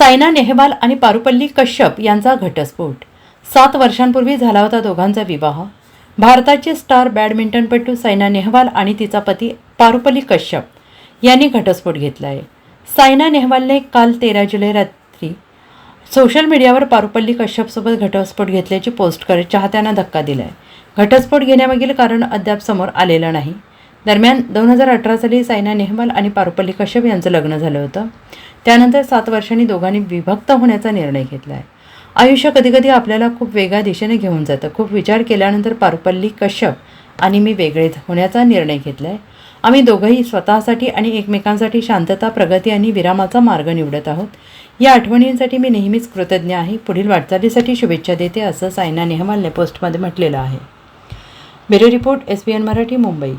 सायना नेहवाल आणि पारुपल्ली कश्यप यांचा घटस्फोट. सात वर्षांपूर्वी झाला होता दोघांचा विवाह. भारताचे स्टार बॅडमिंटनपटू सायना नेहवाल आणि तिचा पती पारुपल्ली कश्यप यांनी घटस्फोट घेतला आहे सायना नेहवालने काल तेरा जुलै रात्री सोशल मीडियावर पारुपल्ली कश्यपसोबत घटस्फोट घेतल्याची पोस्ट करत चाहत्यांना धक्का दिला आहे घटस्फोट घेण्यामागील कारण अद्याप समोर आलेलं नाही. दरम्यान दोन हजार अठरा साली सायना नेहवाल आणि पारुपल्ली कश्यप यांचं लग्न झालं होतं. त्यानंतर सात वर्षांनी दोघांनी विभक्त होण्याचा निर्णय घेतला आहे आयुष्य कधीकधी आपल्याला खूप वेगळ्या दिशेने घेऊन जातं. खूप विचार केल्यानंतर पारुपल्ली कश्यप आणि मी वेगळेच होण्याचा निर्णय घेतला आहे आम्ही दोघंही स्वतःसाठी आणि एकमेकांसाठी शांतता प्रगती आणि विरामाचा मार्ग निवडत आहोत. या आठवणींसाठी मी नेहमीच कृतज्ञ आहे. पुढील वाटचालीसाठी शुभेच्छा देते असं सायना नेहमालने पोस्टमध्ये म्हटलेलं आहे. Bureau report S B N Marathi Mumbai.